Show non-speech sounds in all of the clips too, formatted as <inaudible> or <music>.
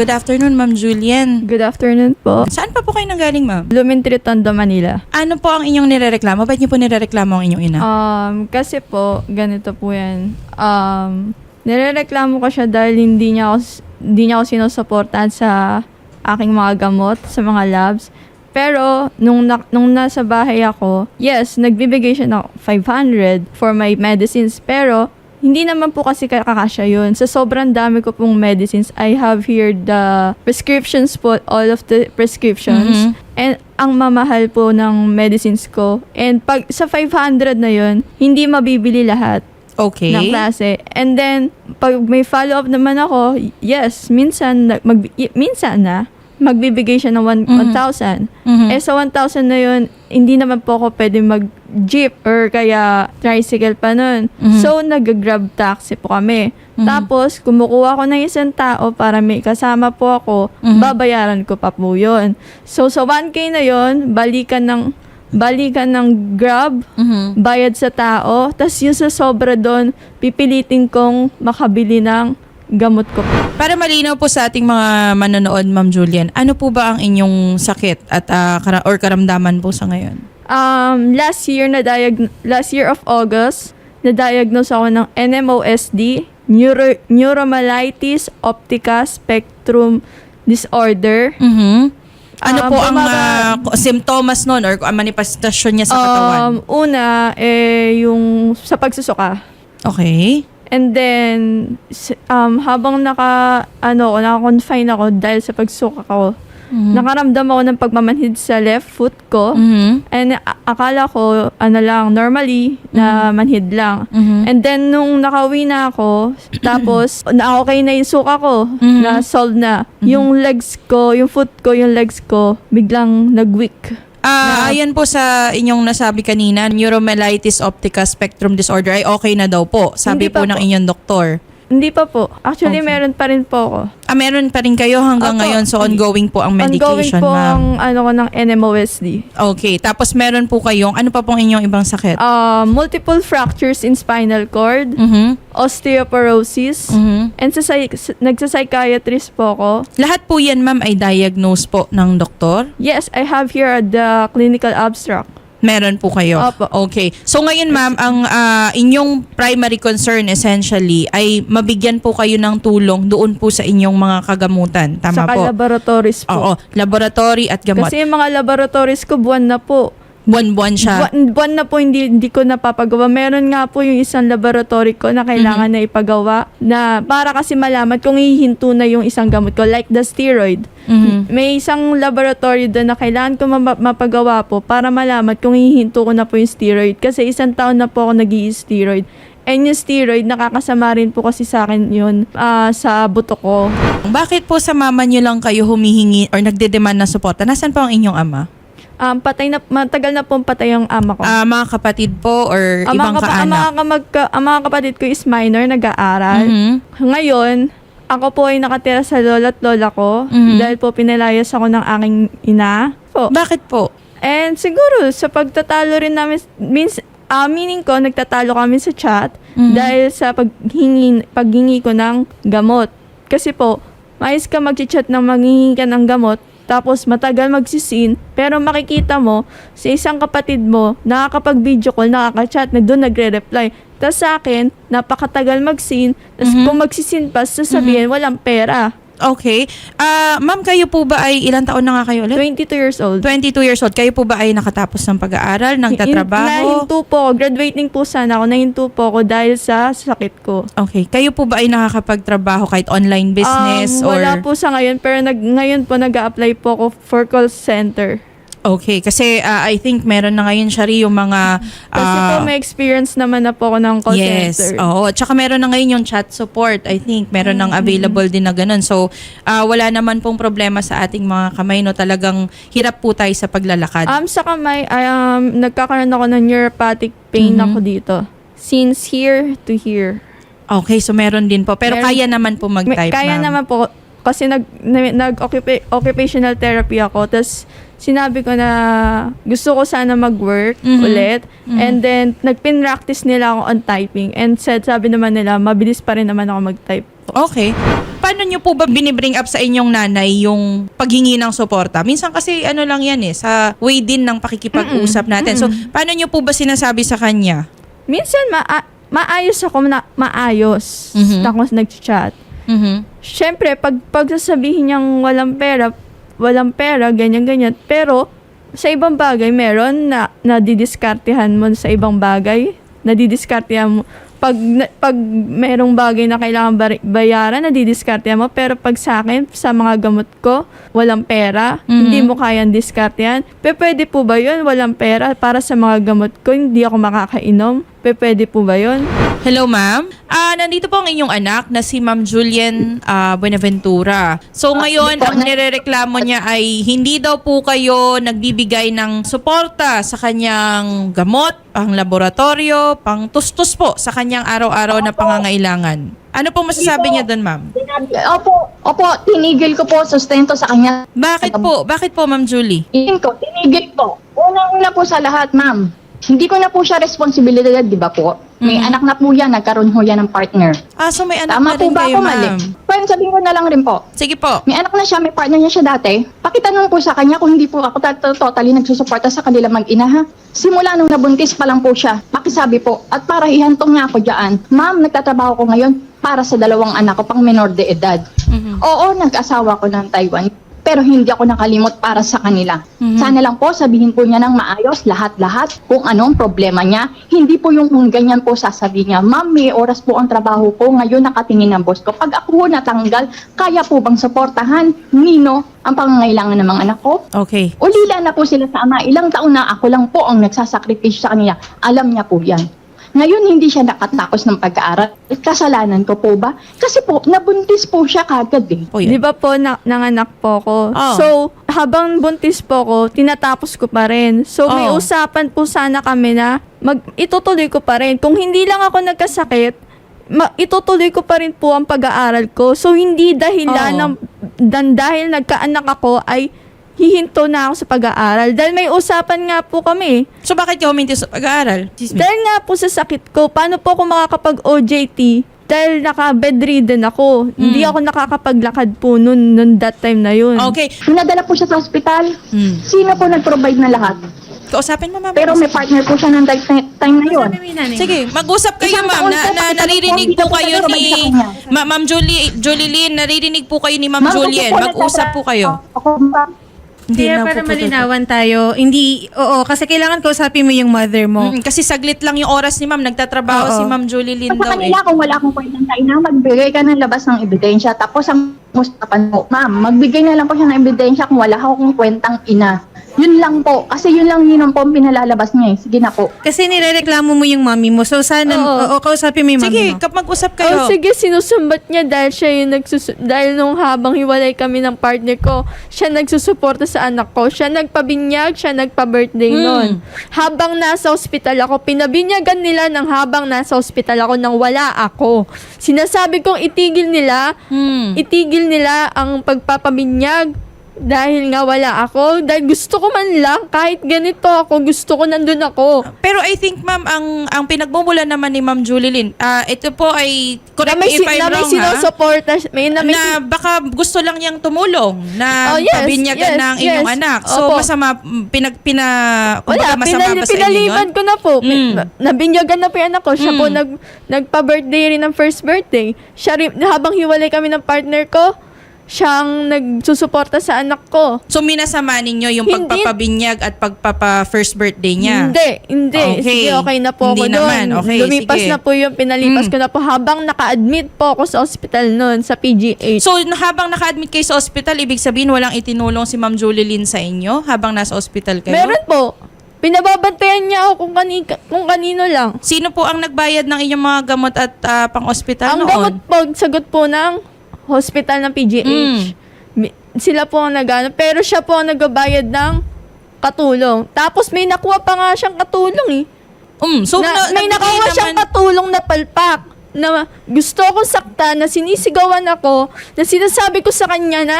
Good afternoon, Ma'am Julian. Good afternoon po. Saan pa po kayo nanggaling, Ma'am? Lumentri Tondo, Manila. Ano po ang inyong nirereklamo? Ba't niyo po nirereklamo ang inyong ina? Um, kasi po, ganito po yan. Um, nirereklamo ko siya dahil hindi niya ako, hindi niya ako sinusuportahan sa aking mga gamot, sa mga labs. Pero, nung, na, nung nasa bahay ako, yes, nagbibigay siya ng 500 for my medicines. Pero, hindi naman po kasi kakasya yun. Sa sobrang dami ko pong medicines, I have here the prescriptions po, all of the prescriptions. Mhm. And ang mamahal po ng medicines ko. And pag sa 500 na yun, hindi mabibili lahat Okay. ng klase. And then, pag may follow-up naman ako, yes, minsan, mag, minsan na, magbibigay siya ng one- Mhm. 1,000. Mhm. Eh sa 1,000 na yun, hindi naman po ako pwede mag-jeep or kaya tricycle pa nun. Mhm. So, nag-grab taxi po kami. Mhm. Tapos, kumukuha ko ng isang tao para may kasama po ako, Mhm. babayaran ko pa po yun. So, sa 1K na yun, balikan ng balikan ng grab, Mhm. bayad sa tao, tas yung sa sobra doon, pipilitin kong makabili ng gamot ko. Para malinaw po sa ating mga manonood, Ma'am Julian, ano po ba ang inyong sakit at ah, kara- or karamdaman po sa ngayon? Um, last year na diag last year of August, na-diagnose ako ng NMOSD, neuro neuromyelitis optica spectrum disorder. Mhm. Ano Um, po ang ah, ko- simptomas nun or ang manifestasyon niya sa katawan? Um, una, eh, yung sa pagsusuka. Okay. And then, um, habang naka, ano, naka-confine ako dahil sa pagsuka ko, Mhm. nakaramdam ako ng pagmamanhid sa left foot ko. Mhm. And akala ko, ano lang, normally, na manhid lang. Mhm. And then, nung nakauwi na ako, <clears throat> tapos, na okay na yung suka ko, Mhm. na solve na. Mhm. Yung legs ko, yung foot ko, yung legs ko, biglang nag-weak. Ah, ayan po sa inyong nasabi kanina, neuromyelitis optica spectrum disorder ay okay na daw po. Sabi Hindi po ng po. inyong doktor. Hindi pa po. Actually, Okay. meron pa rin po ako. Ah, meron pa rin kayo hanggang Opo. ngayon. So, ongoing po ang Ongoing medication, po ma'am. ang ano ko ng NMOSD. Okay. Tapos, meron po kayong, ano pa pong inyong ibang sakit? Uh, multiple fractures in spinal cord, Mhm. osteoporosis, Mhm. and sa, psy- nagsa-psychiatrist po ako. Lahat po yan, ma'am, ay diagnose po ng doktor? Yes, I have here the clinical abstract. Meron po kayo? Opo. Okay. So ngayon ma'am, ang ah, inyong primary concern essentially ay mabigyan po kayo ng tulong doon po sa inyong mga kagamutan. Tama Saka po? laboratories po. Oo. Laboratory at gamot. Kasi yung mga laboratories ko, buwan na po. Buwan-buwan siya. Buwan, buwan na po hindi, hindi ko napapagawa. Meron nga po yung isang laboratory ko na kailangan Mm-hmm. na ipagawa na para kasi malaman kung hihinto na yung isang gamot ko, like the steroid. Mhm. May isang laboratory doon na kailangan ko ma- mapagawa po para malaman kung hihinto ko na po yung steroid. Kasi isang taon na po ako nag steroid And yung steroid, nakakasama rin po kasi sa akin yun ah, sa buto ko. Bakit po sa mama niyo lang kayo humihingi or nagde-demand ng suporta? Nasaan po ang inyong ama? Um, patay na, matagal na pong patay ang ama ko. Ah, mga kapatid po or ang, ibang mga, kapa- ang, mga, kaanak? kamag- ang mga kapatid ko is minor, nag-aaral. Mhm. Ngayon, ako po ay nakatira sa lola at lola ko Mhm. dahil po pinalayas ako ng aking ina. Po. Bakit po? And siguro, sa pagtatalo rin namin, means, ah, meaning ko, nagtatalo kami sa chat Mhm. dahil sa paghingi, paghingi ko ng gamot. Kasi po, mais ka mag-chat ng maghingi ka ng gamot, tapos matagal magsisin, pero makikita mo, sa isang kapatid mo, nakakapag-video call, nakaka-chat, na doon nagre-reply. Tapos sa akin, napakatagal mag-sin, tapos Mhm. kung magsisin pa, sasabihin, walang pera. Okay. Ah, ma'am, kayo po ba ay ilang taon na nga kayo ulit? 22 years old. 22 years old. Kayo po ba ay nakatapos ng pag-aaral, nagtatrabaho? Nahinto po ako. Graduating po sana ako. Nahinto po ako dahil sa sakit ko. Okay. Kayo po ba ay nakakapagtrabaho kahit online business Um, or Wala po sa ngayon. Pero nag, ngayon po nag apply po ako for call center. Okay, kasi ah, I think meron na ngayon siya yung mga Kasi ah, po may experience naman na po ako ng call yes. center. Oo, at saka meron na ngayon yung chat support. I think meron Mm-hmm. available din na ganun. So, ah, wala naman pong problema sa ating mga kamay no. Talagang hirap po tayo sa paglalakad. Um, sa kamay, I, um, nagkakaroon ako ng neuropathic pain Mhm. ako dito. Since here to here. okay, so meron din po. Pero Meron- kaya naman po mag-type, kaya naman po, kasi nag, na- nag-occupational therapy ako. Tapos, sinabi ko na gusto ko sana mag-work Mhm. ulit. Mhm. And then, nagpin-practice nila ako on typing. And said, sabi naman nila, mabilis pa rin naman ako mag-type. Okay. paano nyo po ba binibring up sa inyong nanay yung paghingi ng suporta? Minsan kasi ano lang yan eh, sa way din ng pakikipag-usap natin. So, paano nyo po ba sinasabi sa kanya? Minsan, maa- maayos ako na maayos Mhm. na ako nag-chat. Mhm. Siyempre, pag pagsasabihin niyang walang pera, walang pera, ganyan-ganyan. Pero, sa ibang bagay, meron na nadidiskartehan mo sa ibang bagay. Nadidiskartehan mo. Pag, na- pag merong bagay na kailangan bar- bayaran, nadidiskartehan mo. Pero pag sa akin, sa mga gamot ko, walang pera, Mhm. hindi mo kayang diskartehan. Pe, pwede po ba yun? Walang pera para sa mga gamot ko, hindi ako makakainom. Pe, pwede po ba yun? Hello, ma'am. Ah, nandito po ang inyong anak na si Ma'am Julian ah, Buenaventura. So ngayon, ang nirereklamo niya ay hindi daw po kayo nagbibigay ng suporta sa kanyang gamot, pang laboratorio, pang tustos po sa kanyang araw-araw na pangangailangan. Ano po masasabi niya doon, ma'am? Opo, opo, tinigil ko po sustento sa kanya. Bakit po? Bakit po, Ma'am Julie? Tingin ko, tinigil ko. Unang-una po sa lahat, ma'am. Hindi ko na po siya responsibilidad, di ba po? May Mhm. anak na po yan, nagkaroon ho yan ng partner. Ah, so may anak Tama na po rin ba kayo, ako mali? ma'am. Pwede sabihin ko na lang rin po. Sige po. May anak na siya, may partner niya siya dati. Pakitanong po sa kanya kung hindi po ako ta- ta- totally nagsusuporta sa kanila mag-ina ha. Simula nung nabuntis pa lang po siya, pakisabi po. At para ihantong niya ako dyan, ma'am, nagtatrabaho ko ngayon para sa dalawang anak ko pang menor de edad. Mhm. Oo, nag-asawa ko ng Taiwan. Pero hindi ako nakalimot para sa kanila. Mhm. Sana lang po sabihin po niya ng maayos lahat-lahat kung anong problema niya. Hindi po yung kung ganyan po sasabihin niya, Ma'am, may oras po ang trabaho ko. Ngayon nakatingin ng boss ko. Pag ako natanggal, kaya po bang suportahan, Nino, ang pangangailangan ng mga anak ko? Okay. Ulila na po sila sa ama. Ilang taon na ako lang po ang nagsasakripisyo sa kanila. Alam niya po yan. Ngayon, hindi siya nakatapos ng pag-aaral. Kasalanan ko po ba? Kasi po, nabuntis po siya kagad eh. Di ba po, na, nanganak po ko. Oh. So, habang buntis po ko, tinatapos ko pa rin. So, may Oh. usapan po sana kami na mag, itutuloy ko pa rin. Kung hindi lang ako nagkasakit, ma, itutuloy ko pa rin po ang pag-aaral ko. So, hindi dahilan Oh. ng, dan, dahil nagkaanak ako ay hihinto na ako sa pag-aaral. Dahil may usapan nga po kami. So bakit ka huminti sa pag-aaral? Excuse me. Dahil nga po sa sakit ko, paano po ako makakapag-OJT? Dahil naka-bedridden ako. Hindi Mm. ako nakakapaglakad po nun, nun that time na yun. Okay. Pinadala po siya sa ospital. Hmm. Sino po nag-provide na lahat? Kausapin mo, ma'am. Pero may partner po siya ng time, time na yun. Sige, mag-usap kayo Isang ma'am taon na, po, na pagkatapos naririnig po, po hindi kayo na po ni tayo sa kanya. Ma- Ma'am Julie Julie Lynn, naririnig po kayo ni Ma'am ako po Mag-usap po kayo. Ako, ma'am. Hindi Kaya na para po malinawan tayo, hindi, oo, kasi kailangan kausapin mo yung mother mo. Mm, kasi saglit lang yung oras ni ma'am. Nagtatrabaho Oo. si Ma'am Julie Lynn Sa daw eh. kanila, kung wala akong kwentang kaina, magbigay ka ng labas ng ebidensya. Tapos ang usapan mo, ma'am, magbigay na lang po siya ng ebidensya kung wala akong kwentang ina. Yun lang po. Kasi yun lang yun ang po ang pinalalabas niya eh. Sige na po. Kasi nirereklamo mo yung mami mo. So sana, Oo. oo, kausapin mo yung mami Sige, mo. kap mag-usap kayo. Oh, sige, sinusumbat niya dahil siya yung nagsus- dahil nung habang hiwalay kami ng partner ko, siya nagsusuporta sa anak ko. Siya nagpabinyag, siya nagpa-birthday Mm. noon. Habang nasa ospital ako, pinabinyagan nila ng habang nasa ospital ako nang wala ako. Sinasabi kong itigil nila, Hmm. itigil nila ang pagpapabinyag dahil nga wala ako. Dahil gusto ko man lang, kahit ganito ako, gusto ko nandun ako. Pero I think ma'am, ang ang pinagmumula naman ni Ma'am Julie Lynn, ah, ito po ay, Na correct may, me if si- I'm na may wrong ha, sinusuporta, may, na may na baka gusto lang niyang tumulong na Oh, yes, pabinyagan yes, ng inyong yes. anak. So Opo. masama, pinag, pina, Wala, masama pinali, ba sa inyo pinaliban ko na po. Mm. Nabinyagan na po yung anak ko. Siya po Mm. nag, nagpa-birthday rin ng first birthday. Siya rin, habang hiwalay kami ng partner ko, siyang nagsusuporta sa anak ko. So minasama ninyo yung Hindi. pagpapabinyag at pagpapa first birthday niya? Hindi, hindi. Okay. Sige, okay na po Hindi ako doon. naman. Okay, Lumipas sige. na po yung pinalipas Mm. ko na po habang naka-admit po ako sa hospital noon, sa PGH. So habang naka-admit kayo sa ospital, ibig sabihin walang itinulong si Ma'am Julie Lynn sa inyo habang nasa ospital kayo? Meron po. Pinababantayan niya ako kung, kani, kung kanino lang. Sino po ang nagbayad ng inyong mga gamot at ah, pang-ospital Ang noon? gamot po, sagot po ng hospital ng PGH. Mm. Sila po ang nagano. Pero siya po ang nagbabayad ng katulong. Tapos may nakuha pa nga siyang katulong eh. Mm, so na, na- may nakuha siyang naman- katulong na palpak na gusto akong sakta, na sinisigawan ako, na sinasabi ko sa kanya na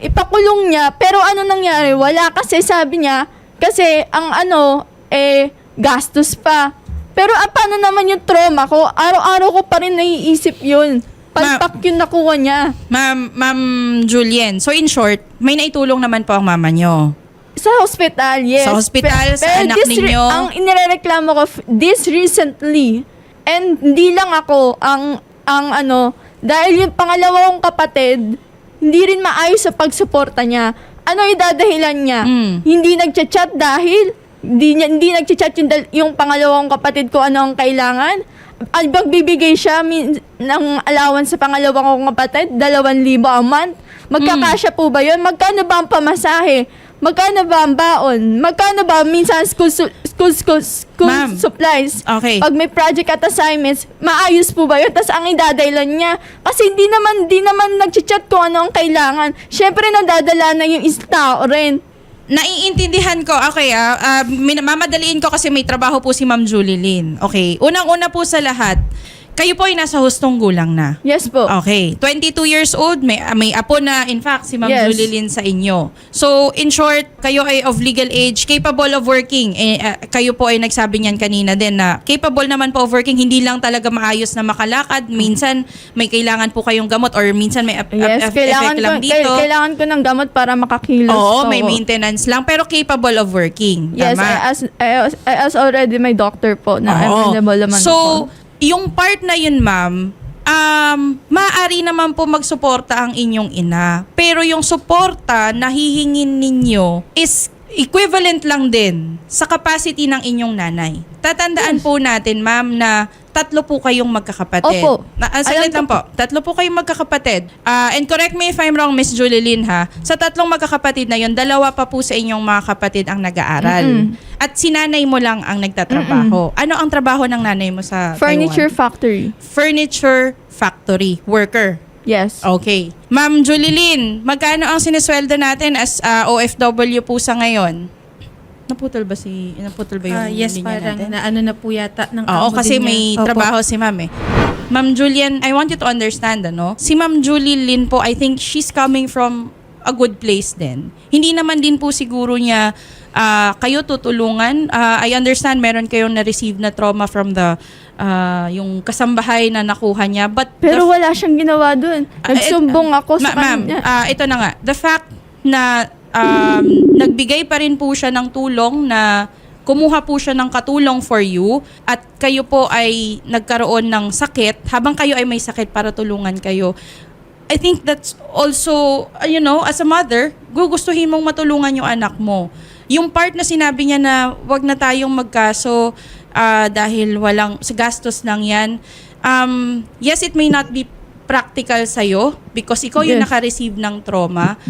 ipakulong niya. Pero ano nangyari? Wala kasi sabi niya, kasi ang ano, eh, gastos pa. Pero ah, paano naman yung trauma ko? Araw-araw ko pa rin naiisip yun. Palpak yung nakuha niya. Ma'am, Ma'am Julien, so in short, may naitulong naman po ang mama nyo. Sa hospital, yes. Sa hospital, sa anak this re- ninyo? ang inireklamo ko f- this recently, and hindi lang ako ang, ang ano, dahil yung pangalawa kong kapatid, hindi rin maayos sa pagsuporta niya. Ano yung dadahilan niya? Mm. Hindi nagchat-chat dahil hindi, niya, hindi nagchat-chat yung, dal- yung pangalawang kapatid ko ano ang kailangan. Al magbibigay siya min, ng allowance sa pangalawang kong kapatid, dalawang libo a month. Magkakasya po ba yun? Magkano ba ang pamasahe? Magkano ba ang baon? Magkano ba minsan school, su- school, school, school Ma'am. supplies? Okay. Pag may project at assignments, maayos po ba yun? Tapos ang idadailan niya, kasi hindi naman, di naman nag-chat kung ano ang kailangan. Siyempre, nadadala na yung tao rin. Naiintindihan ko. Okay, ah, ah, mamadaliin ko kasi may trabaho po si Ma'am Julie Lynn. Okay, unang-una po sa lahat, kayo po ay nasa hustong gulang na. Yes po. Okay, 22 years old, may, ah, may apo na in fact si Ma'am Yes. Julie Lynn sa inyo. So, in short, kayo ay of legal age, capable of working. Eh, ah, kayo po ay nagsabi niyan kanina din na capable naman po of working, hindi lang talaga maayos na makalakad. Minsan, may kailangan po kayong gamot or minsan may Yes, kailangan effect ko, lang dito. kay- kailangan ko ng gamot para makakilos. Oo, may po. maintenance lang pero capable of working. Yes, Tama. I asked, I, asked- I asked already my doctor po na Oo. available naman So, po. Yung part na yun, ma'am, um, maaari naman po magsuporta ang inyong ina. Pero yung suporta na hihingin ninyo is equivalent lang din sa capacity ng inyong nanay. Tatandaan po natin, ma'am, na tatlo po kayong magkakapatid. Opo. Na, ah, saglit lang po. Tatlo po kayong magkakapatid. Ah, and correct me if I'm wrong, Miss Julie Lynn, ha? Sa tatlong magkakapatid na yun, dalawa pa po sa inyong mga kapatid ang nag-aaral. Mm-mm. At si nanay mo lang ang nagtatrabaho. Ano ang trabaho ng nanay mo sa Furniture Taiwan? factory. Furniture factory. Worker. Yes. Okay. Ma'am Julie Lynn, magkano ang sinesweldo natin as ah, OFW po sa ngayon? Naputol ba si naputol ba yung Ah, yes, linya parang natin? na ano na po yata ng Oo, amo kasi din niya. may Opo. trabaho si ma'am eh. Ma'am Julian, I want you to understand, ano? Si Ma'am Julie Lynn po, I think she's coming from a good place din. Hindi naman din po siguro niya ah, kayo tutulungan. Ah, I understand meron kayong na-receive na trauma from the ah, yung kasambahay na nakuha niya. But Pero wala siyang ginawa dun. Ah, Nagsumbong et- ako sa Ma- ma'am, kanya. ah, ito na nga. The fact na um, <laughs> nagbigay pa rin po siya ng tulong na kumuha po siya ng katulong for you at kayo po ay nagkaroon ng sakit habang kayo ay may sakit para tulungan kayo. I think that's also, uh, you know, as a mother, gugustuhin mong matulungan yung anak mo. Yung part na sinabi niya na wag na tayong magkaso ah, dahil walang, sa gastos lang yan, um, yes, it may not be practical sa'yo because ikaw yung Yes. naka-receive ng trauma.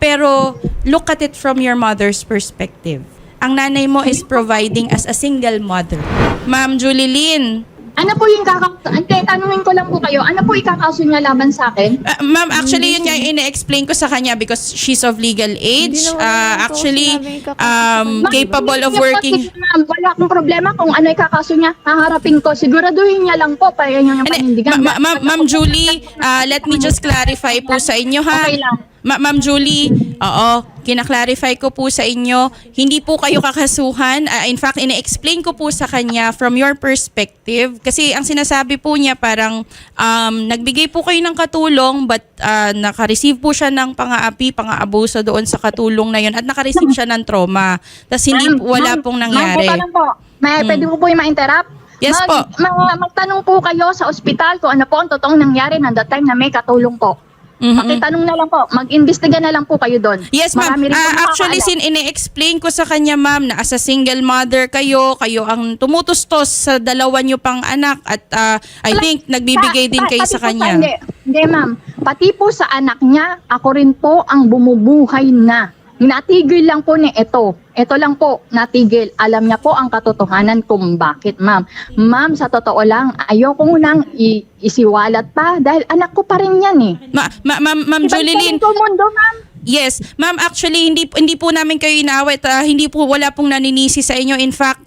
Pero look at it from your mother's perspective. Ang nanay mo is providing as a single mother. Ma'am Julie Lynn, Ano po yung kaka... Ante, tanungin ko lang po kayo, ano po ikakaso niya laban sa akin? Uh, ma'am, actually yun nga yung ine-explain ko sa kanya because she's of legal age. Hindi naman Uh, actually, um, Ma'am, capable hindi of niya po, working. sige, ma'am, wala akong problema kung ano ikakaso niya. Haharapin ko. Siguraduhin niya lang po pa yun yung Hindi, panindigan. ma- ma- Ma'am Julie, uh, let me just clarify po sa inyo ha. Okay lang. Ma- Ma'am Julie, oo, kinaklarify ko po sa inyo, hindi po kayo kakasuhan. Ah, in fact, ine-explain ko po sa kanya from your perspective. Kasi ang sinasabi po niya parang um, nagbigay po kayo ng katulong but ah, naka-receive po siya ng pang-aapi, pang-aabuso doon sa katulong na yun at naka-receive siya ng trauma. Tapos hindi Ma'am, wala ma'am, pong Ma'am, nangyari. po, tanong po. May, Pwede po po yung ma-interrupt? Yes Mag, po. ma- magtanong po kayo sa ospital kung ano po ang totoong nangyari ng that time na may katulong po. Mhm. Pakitanong na lang po. Mag-imbestiga na lang po kayo doon. Yes, ma'am. Ah, actually, sin ine-explain ko sa kanya, ma'am, na as a single mother kayo, kayo ang tumutustos sa dalawa niyo pang anak at ah, I think nagbibigay din kayo sa kanya. hindi, hindi ma'am. Pati po sa anak niya, ako rin po ang bumubuhay na. Natigil lang po ni ito. Ito lang po, natigil. Alam niya po ang katotohanan kung bakit, ma'am. Ma'am, sa totoo lang, ayoko nang isiwalat pa dahil anak ko pa rin yan eh. Ma, ma, ma'am, ma'am Ibang mundo, ma'am. Yes, ma'am, actually hindi hindi po namin kayo inaawit. ah, hindi po wala pong naninisi sa inyo. In fact,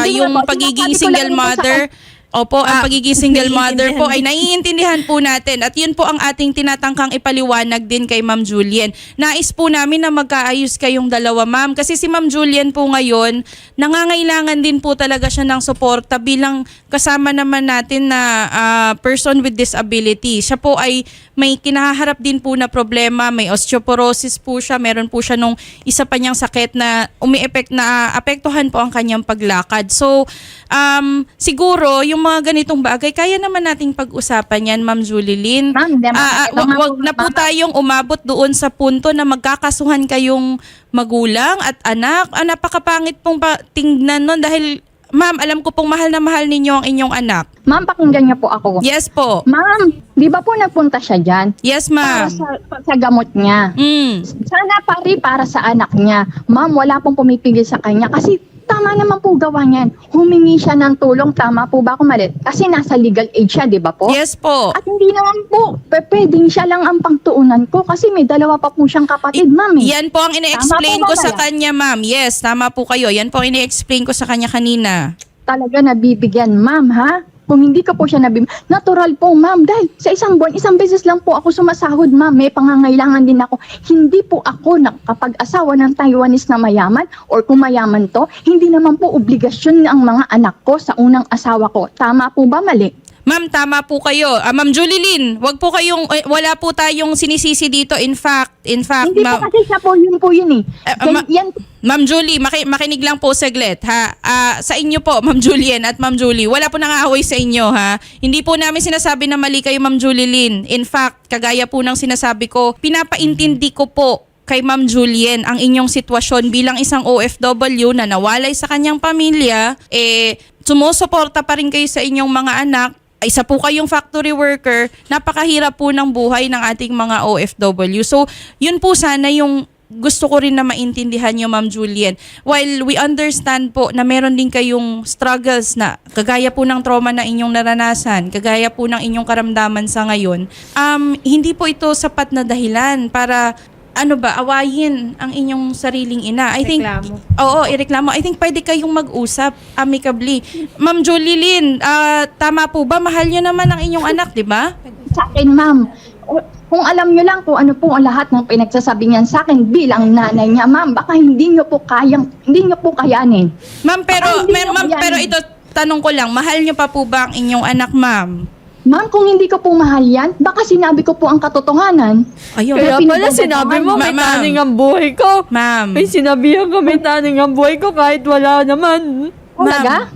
Hindi yung po, pagiging single mother Opo, ang Ah, pagiging single <laughs> mother po ay naiintindihan. po natin. At yun po ang ating tinatangkang ipaliwanag din kay Ma'am Julian. Nais po namin na magkaayos kayong dalawa, Ma'am. Kasi si Ma'am Julian po ngayon, nangangailangan din po talaga siya ng suporta bilang kasama naman natin na ah, person with disability. Siya po ay may kinaharap din po na problema, may osteoporosis po siya, meron po siya nung isa pa niyang sakit na umi-effect na apektuhan po ang kanyang paglakad. So, um, siguro yung mga ganitong bagay, kaya naman nating pag-usapan yan, Ma'am Julie Lynn. Ma'am, Ito wag, na po tayong umabot doon sa punto na magkakasuhan kayong magulang at anak. Ah, napakapangit pong pa- tingnan nun dahil, Ma'am, alam ko pong mahal na mahal ninyo ang inyong anak. Ma'am, pakinggan niyo po ako. Yes po. Ma'am, di ba po nagpunta siya dyan? Yes, Para ma'am. sa, sa gamot niya. Mm. Sana pari para sa anak niya. Ma'am, wala pong pumipigil sa kanya kasi tama naman po gawa niyan. Humingi siya ng tulong, tama po ba ako malit? Kasi nasa legal age siya, di ba po? Yes po. At hindi naman po, pwedeng siya lang ang pangtuunan ko kasi may dalawa pa po siyang kapatid, ma'am. eh. Yan po ang ine-explain ko sa kanya, ma'am. Yes, tama po kayo. Yan po ang ine-explain ko sa kanya kanina. Talaga nabibigyan, ma'am, ha? Kung hindi ka po siya nabim, natural po, ma'am. Dahil sa isang buwan, isang beses lang po ako sumasahod, ma'am. May pangangailangan din ako. Hindi po ako nakapag-asawa ng Taiwanese na mayaman or kung mayaman to, hindi naman po obligasyon ang mga anak ko sa unang asawa ko. Tama po ba, mali? Ma'am, tama po kayo. Ah, Ma'am Julie Lynn, wag po kayong, eh, wala po tayong sinisisi dito. In fact, in fact, Hindi po ma'am, kasi siya po yun po yun eh. Yan, ma- yan Ma'am Julie, maki- makinig lang po saglit, ha? Ah, sa inyo po, Ma'am Julian at Ma'am Julie, wala po nangaaway sa inyo, ha? Hindi po namin sinasabi na mali kayo, Ma'am Julie Lynn. In fact, kagaya po ng sinasabi ko, pinapaintindi ko po kay Ma'am Julien ang inyong sitwasyon bilang isang OFW na nawalay sa kanyang pamilya, eh, sumusuporta pa rin kayo sa inyong mga anak, isa po kayong factory worker, napakahirap po ng buhay ng ating mga OFW. So, yun po sana yung gusto ko rin na maintindihan nyo, Ma'am Julian. While we understand po na meron din kayong struggles na kagaya po ng trauma na inyong naranasan, kagaya po ng inyong karamdaman sa ngayon, um, hindi po ito sapat na dahilan para ano ba, awayin ang inyong sariling ina. I think, Reklamo. oo, ireklamo. I think pwede kayong mag-usap amicably. Ma'am Julie Lynn, ah, tama po ba? Mahal nyo naman ang inyong anak, di ba? sa akin, ma'am. O- Kung alam nyo lang kung ano po ang lahat ng pinagsasabi niyan sa akin bilang nanay niya, ma'am, baka hindi nyo po kayang, hindi nyo po kayanin. Ma'am, pero, hindi ma'am, ma'am, pero ito, tanong ko lang, mahal nyo pa po ba ang inyong anak, ma'am? Ma'am, kung hindi ko po mahal yan, baka sinabi ko po ang katotohanan. Ayun. Pero Kaya pala sinabi mo, may Ma'am. taning ang buhay ko. Ma'am. May sinabihan ka, may taning ang buhay ko kahit wala naman. Talaga?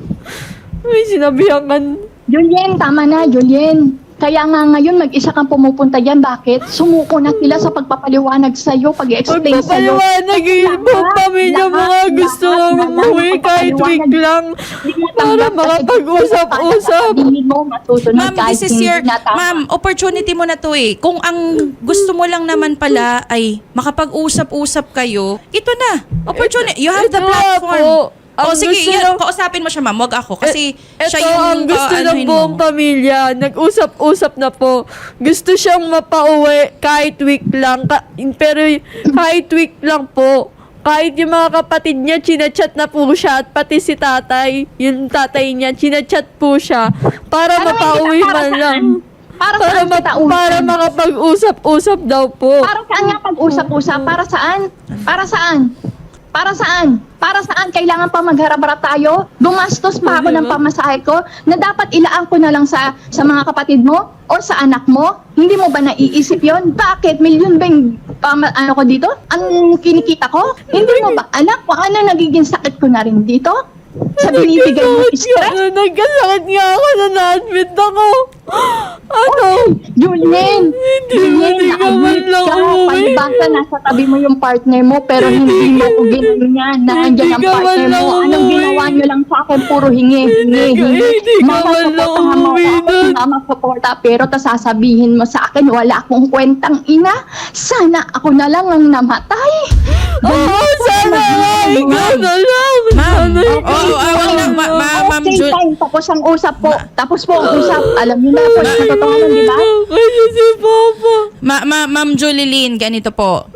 May sinabihan ka. Julien, tama na, Julien. Kaya nga ngayon, mag-isa kang pumupunta dyan. Bakit? Sumuko na sila sa pagpapaliwanag sa'yo, pag-explain sa'yo. Pagpapaliwanag yung buong pamilya mga gusto lang umuwi kahit week lang. Para makapag-usap-usap. Ma'am, this is your, ma'am, opportunity mo na to eh. Kung ang gusto mo lang naman pala ay makapag-usap-usap kayo, ito na. Opportunity. You have the Ito nga platform. po. O Ang sige, gusto yun, lang- kausapin mo siya ma'am, wag ako. Kasi Eh, siya ito yung ang gusto uh, ng anuhin buong mo. pamilya. Nag-usap-usap na po. Gusto siyang mapauwi kahit week lang. Ka- pero kahit week lang po. Kahit yung mga kapatid niya, chinachat na po siya. At pati si tatay, yung tatay niya, chinachat po siya. Para Ano, mapauwi para man saan? lang. Para Para, saan ma- kita uwi? para makapag-usap-usap daw po. Para saan nga pag-usap-usap? Para saan? Para saan? Para saan? Para saan? Kailangan pa magharap-harap tayo? Gumastos pa ako ng pamasahe ko na dapat ilaan ko na lang sa sa mga kapatid mo or sa anak mo? Hindi mo ba naiisip yon? Bakit? Milyon ba yung pama- ano ko dito? Ang kinikita ko? Hindi mo ba kung ano nagiging sakit ko na rin dito? Sa binibigay mo nga, nagkasakit nga ako na na-admit ako. Ano? Julien! Hindi Julien, hindi ka man na-admit lang ka. umuwi. Palibasa, nasa tabi mo yung partner mo, pero hindi mo ko ginanyan na andyan ang partner lang mo. Anong ginawa nyo lang sa akin? Puro hingi, hingi, hingi. lang Mapasuportahan mo ako, nun. mapasuporta, pero sasabihin mo sa akin, wala akong kwentang ina. Sana ako na lang ang namatay. Oo, sana nga, ikaw na lang. Ma'am, oo, na wag lang. lang, ma- ma- ma'am okay, Jul- time. Tapos ang usap po. Tapos po ang usap. Alam niyo na po, sa katotohanan, di ba? Kasi si Papa. Ma, ma, Ma'am Julilyn, ganito po.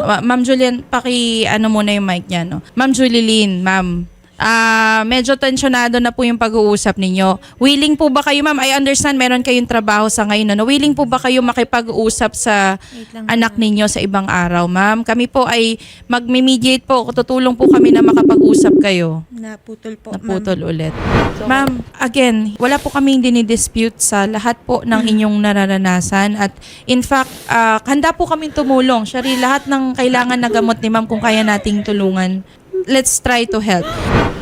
Ma- Ma'am Julian, paki ano muna yung mic niya, no? Ma'am Julilyn, ma'am. Ah, medyo tensionado na po yung pag-uusap ninyo. Willing po ba kayo, ma'am? I understand meron kayong trabaho sa ngayon. Ano? Willing po ba kayo makipag-usap sa anak ninyo sa ibang araw, ma'am? Kami po ay mag-mediate po. Tutulong po kami na makapag-usap kayo. Naputol po, Naputol ulit. Ma'am, again, wala po kaming dinidispute sa lahat po ng inyong nararanasan at in fact, ah, handa po kaming tumulong. Shari, lahat ng kailangan na gamot ni ma'am kung kaya nating tulungan. Let's try to help.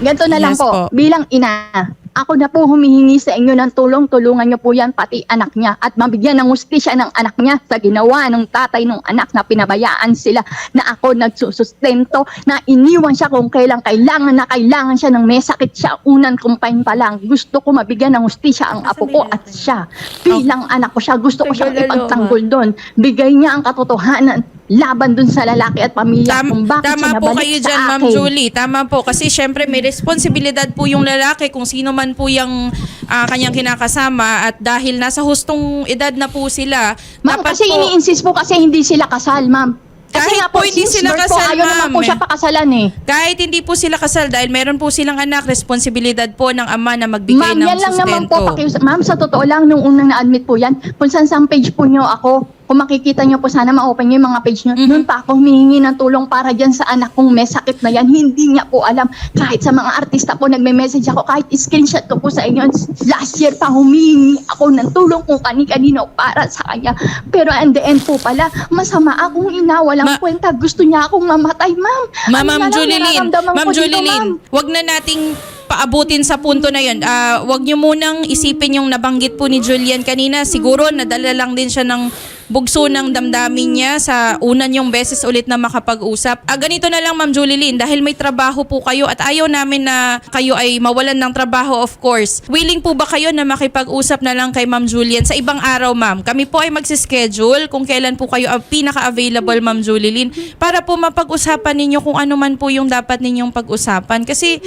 Ganito na lang Yes po, po. bilang ina, ako na po humihingi sa inyo ng tulong, tulungan niyo po yan pati anak niya at mabigyan ng ustisya ng anak niya sa ginawa ng tatay ng anak na pinabayaan sila na ako nagsusustento na iniwan siya kung kailan kailangan na kailangan siya ng may sakit siya unang kumpain pa lang. Gusto ko mabigyan ng ustisya ang apo ko at siya. Bilang anak ko siya, gusto ko siyang ipagtanggol doon. Bigay niya ang katotohanan laban dun sa lalaki at pamilya Tam- kung bakit tama siya po kayo dyan, Ma'am. Julie. Tama po. Kasi syempre may responsibilidad po yung lalaki kung sino man po yung ah, kanyang kinakasama at dahil nasa hustong edad na po sila, Ma'am, kasi po, ini-insist po kasi hindi sila kasal, ma'am. Kasi Kahit nga po hindi sila kasal, po, ma'am, po siya pakasalan eh. kahit hindi po sila kasal dahil meron po silang anak, responsibilidad po ng ama na magbigay Ma'am, ng yan lang naman sustento. po. Pakius- ma'am, sa totoo lang, nung unang na-admit po yan, kung saan page po nyo ako, kung makikita nyo po, sana ma-open nyo yung mga page nyo. Mhm. Noon pa ako humihingi ng tulong para dyan sa anak kong may sakit na yan. Hindi niya po alam. Kahit sa mga artista po, nagme-message ako, kahit screenshot ko po sa inyo. Last year pa humihingi ako ng tulong kung kani-kanino para sa kanya. Pero in the end po pala, masama akong ina, walang Ma- kwenta. Gusto niya akong mamatay, ma'am. Ma'am, Ano Ma'am nararamdaman Ma'am ma'am? wag na nating paabutin sa punto na yun. Ah, wag niyo munang isipin yung nabanggit po ni Julian kanina. Siguro nadala lang din siya ng bugso ng damdamin niya sa unan yung beses ulit na makapag-usap. Ah, ganito na lang Ma'am Julie Lynn, dahil may trabaho po kayo at ayaw namin na kayo ay mawalan ng trabaho of course. Willing po ba kayo na makipag-usap na lang kay Ma'am Julian sa ibang araw Ma'am? Kami po ay magsischedule kung kailan po kayo ang pinaka-available Ma'am Julie Lynn para po mapag-usapan ninyo kung ano man po yung dapat ninyong pag-usapan. Kasi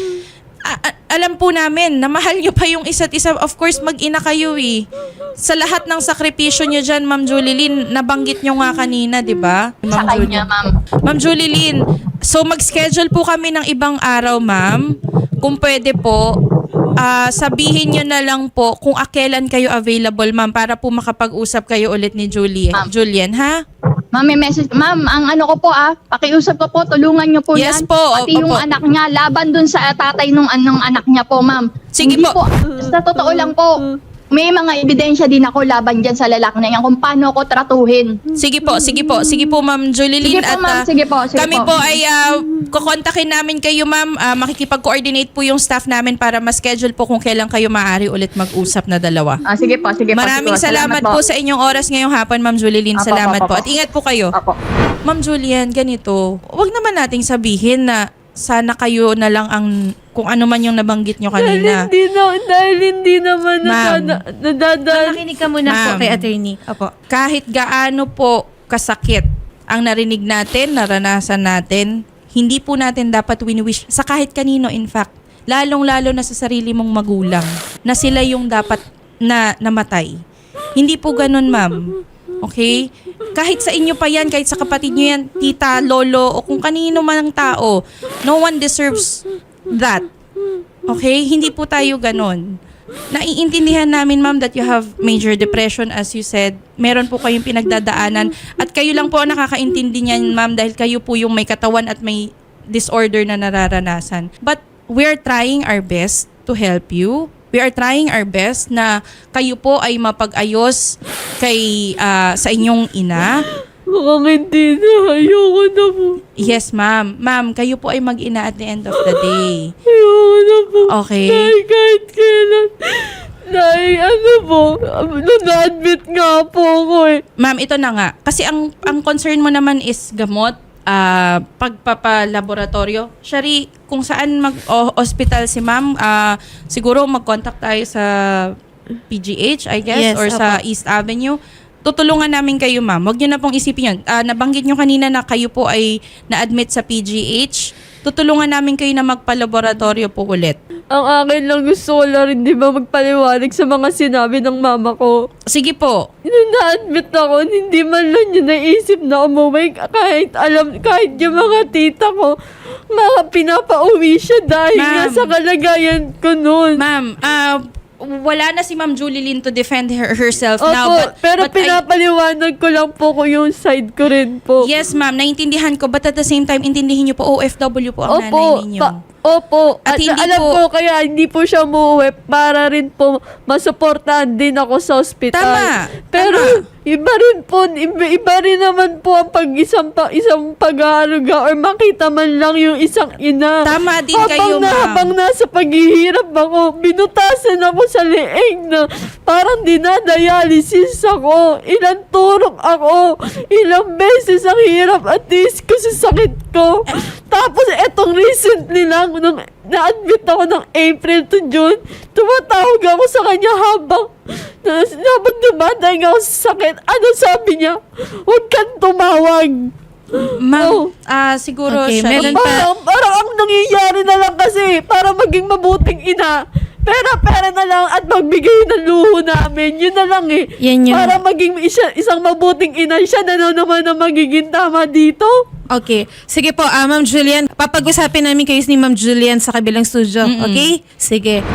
alam po namin na mahal nyo pa yung isa't isa. Of course, mag-ina kayo eh. Sa lahat ng sakripisyo nyo dyan, Ma'am Julie Lynn, nabanggit nyo nga kanina, di ba? Sa kanya, ma'am. Ma'am Julie Lynn, so mag-schedule po kami ng ibang araw, ma'am. Kung pwede po, ah, sabihin nyo na lang po kung akelan kayo available, ma'am, para po makapag-usap kayo ulit ni Julie. Ma'am. Julian, ha? Ma'am, may message. Ma'am, ang ano ko po ah, pakiusap ko po, tulungan niyo po Yes yan. po, Pati opo yung po. anak niya, laban dun sa tatay nung anong anak niya po, ma'am. Sige Hindi po. Sa totoo lang po, may mga ebidensya din ako laban dyan sa lalaki na yan kung paano ako tratuhin. Sige po, sige po. Sige po, Ma'am Julie Sige po, at, ma'am. ah, Sige po, sige kami po. po ay ah, kukontakin namin kayo, ma'am. Ah, makikipag-coordinate po yung staff namin para ma-schedule po kung kailan kayo maaari ulit mag-usap na dalawa. Ah, sige po, sige po. Maraming sige po. salamat, po. sa inyong oras ngayong hapon, Ma'am Julie Lynn. Apo, Salamat apo, po. apo. At ingat po kayo. Opo. Ma'am Julian, ganito. Huwag naman nating sabihin na sana kayo na lang ang kung ano man yung nabanggit nyo Dahil kanina. hindi, na, dahil hindi naman Ma'am. nadada- nadadal. Makinig ka muna po Ma'am. kay attorney. Opo. kahit gaano po kasakit ang narinig natin, naranasan natin, hindi po natin dapat wini-wish sa kahit kanino in fact, lalong-lalo na sa sarili mong magulang na sila yung dapat na namatay. Hindi po ganun, ma'am. Okay? Kahit sa inyo pa yan, kahit sa kapatid nyo yan, tita, lolo, o kung kanino man ang tao, no one deserves that. Okay? Hindi po tayo ganun. Naiintindihan namin, ma'am, that you have major depression, as you said. Meron po kayong pinagdadaanan. At kayo lang po ang nakakaintindi niyan, ma'am, dahil kayo po yung may katawan at may disorder na nararanasan. But we're trying our best to help you. We are trying our best na kayo po ay mapag-ayos kay ah, sa inyong ina. Mukhang hindi na. Ayoko na po. Yes, ma'am. Ma'am, kayo po ay mag-ina at the end of the day. Ayoko na po. Okay? Dahil kahit kailan. Dahil ano po, na-admit nga po ako eh. Ma'am, ito na nga. Kasi ang ang concern mo naman is gamot, ah, pagpapalaboratorio. Shari, kung saan mag-hospital si ma'am, ah, siguro mag-contact tayo sa PGH, I guess, Yes, or sa. East Avenue. Tutulungan namin kayo, ma'am. Huwag niyo na pong isipin yun. Ah, nabanggit niyo kanina na kayo po ay na-admit sa PGH. Tutulungan namin kayo na magpalaboratorio po ulit. Ang akin lang gusto ko lang rin, di ba, magpaliwanag sa mga sinabi ng mama ko. Sige po. Nung na-admit ako, hindi man lang niya naisip na umuwi kahit alam, kahit yung mga tita ko, mga pinapauwi siya dahil Ma'am. nga sa kalagayan ko noon. Ma'am, ah, wala na si Ma'am Julie Lynn to defend her, herself Opo, now. But, pero but I- pinapaliwanag ko lang po ko yung side ko rin po. yes, ma'am, naintindihan ko. But at the same time, intindihin niyo po, OFW po ang nanay ninyo. pa- opo. At At, hindi alam po- ko kaya hindi po siya umuwi para rin po masuportahan din ako sa ospital. Tama, Pero tama. Iba rin po, iba, iba rin naman po ang pag isang, pa, isang pag-aaruga or makita man lang yung isang ina. Tama din habang kayo, na, ma'am. Habang nasa paghihirap ako, binutasan ako sa leeg na parang dinadialysis ako. Ilang turok ako. Ilang beses ang hirap at least ko sa sakit ko. Tapos etong recently lang, nung na-admit ako ng April to June, tumatawag ako sa kanya habang na, habang dumadaing ako sa sakit. Ano sabi niya? Huwag kang tumawag. Ma'am, Oh. ah, siguro Okay, siya meron pa- Parang, parang ang nangyayari na lang kasi para maging mabuting ina. Pera-pera na lang at magbigay ng luho namin. Yun na lang eh. Yan yun. Para maging isa, isang mabuting ina, siya na lang naman ang magiging tama dito. Okay. Sige po, ah, Ma'am Julian, papag-usapin namin kayo ni Ma'am Julian sa kabilang studio. Okay? Sige.